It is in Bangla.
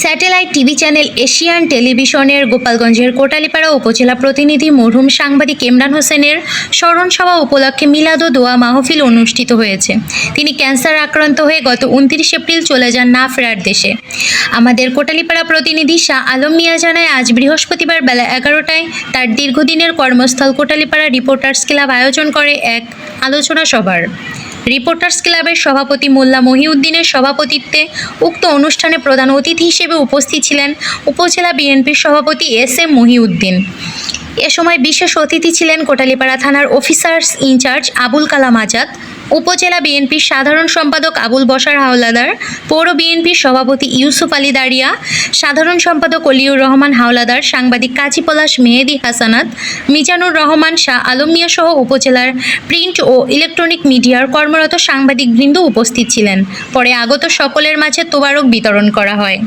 স্যাটেলাইট টিভি চ্যানেল এশিয়ান টেলিভিশনের গোপালগঞ্জের কোটালীপাড়া উপজেলা প্রতিনিধি মরহুম সাংবাদিক ইমরান হোসেনের স্মরণ সভা উপলক্ষে মিলাদ ও দোয়া মাহফিল অনুষ্ঠিত হয়েছে। তিনি ক্যান্সার আক্রান্ত হয়ে গত উনত্রিশ এপ্রিল চলে যান না ফেরার দেশে। আমাদের কোটালীপাড়া প্রতিনিধি শাহ আলম মিয়া জানায়, আজ বৃহস্পতিবার বেলা এগারোটায় তার দীর্ঘদিনের কর্মস্থল কোটালীপাড়া রিপোর্টার্স ক্লাব আয়োজন করে এক আলোচনা সভার। রিপোর্টার্স ক্লাবের সভাপতি মোল্লা মহিউদ্দিনের সভাপতিত্বে উক্ত অনুষ্ঠানে প্রধান অতিথি হিসেবে উপস্থিত ছিলেন উপজেলা বিএনপির সভাপতি এস এম মহিউদ্দিন। এ সময় বিশেষ অতিথি ছিলেন কোটালীপাড়া থানার অফিসার্স ইনচার্জ আবুল কালাম আজাদ উপজেলা বিএনপির সাধারণ সম্পাদক আবুল বসার হাওলাদার, পৌর বিএনপির সভাপতি ইউসুফ আলী দারিয়া, সাধারণ সম্পাদক অলিউর রহমান হাওলাদার, সাংবাদিক কাজী পলাশ মেহেদি হাসানাত, মিজানুর রহমান শাহ আলম মিয়া সহ উপজেলার প্রিন্ট ও ইলেকট্রনিক মিডিয়ার কর্মরত সাংবাদিকবৃন্দ উপস্থিত ছিলেন। পরে আগত সকলের মাঝে তোবারক বিতরণ করা হয়।